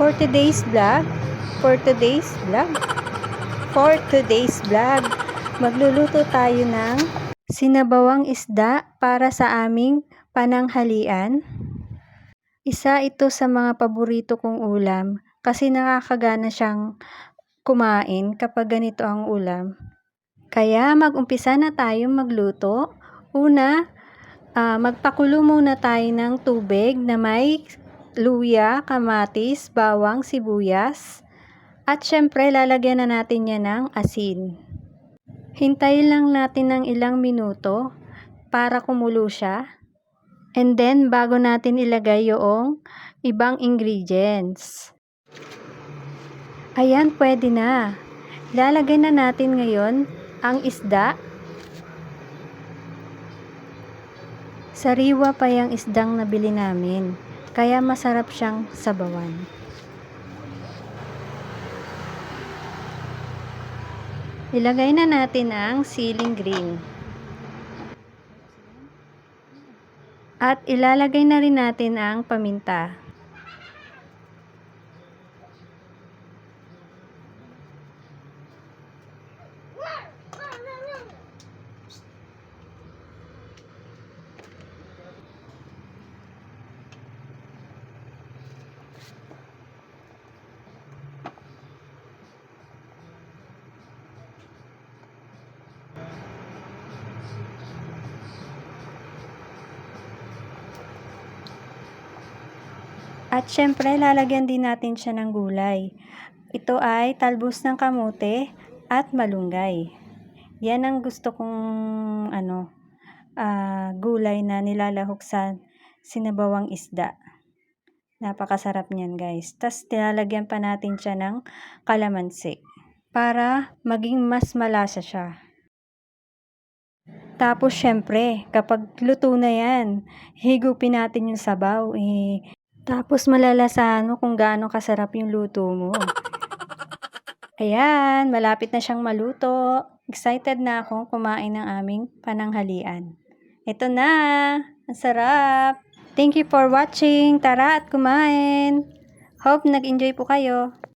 For today's vlog, for today's vlog, for today's vlog, magluluto tayo ng sinabawang isda para sa aming pananghalian. Isa ito sa mga paborito kong ulam kasi nakakagana siyang kumain kapag ganito ang ulam. Kaya mag-umpisa na tayong magluto. Una, ah, magpakulo muna tayo ng tubig na may luya, kamatis, bawang, sibuyas. At syempre, lalagyan na natin yan ng asin. Hintayin lang natin ng ilang minuto para kumulo siya. And then, bago natin ilagay yung ibang ingredients. Ayan, pwede na. Lalagay na natin ngayon ang isda. Sariwa pa yung isdang nabili namin. Kaya masarap siyang sabawan. Ilagay na natin ang siling green. At ilalagay na rin natin ang paminta. At syempre, lalagyan din natin siya ng gulay. Ito ay talbos ng kamote at malunggay. Yan ang gusto kong ano, ah, gulay na nilalahok sa sinabawang isda. Napakasarap niyan guys. Tapos nilalagyan pa natin siya ng kalamansi para maging mas malasa siya. Tapos syempre, kapag luto na yan, higupin natin yung sabaw. Eh, tapos malalasahan mo kung gaano kasarap yung luto mo. Ayan, malapit na siyang maluto. Excited na akong kumain ng aming pananghalian. Ito na! Ang sarap! Thank you for watching. Tara at kumain! Hope nag-enjoy po kayo.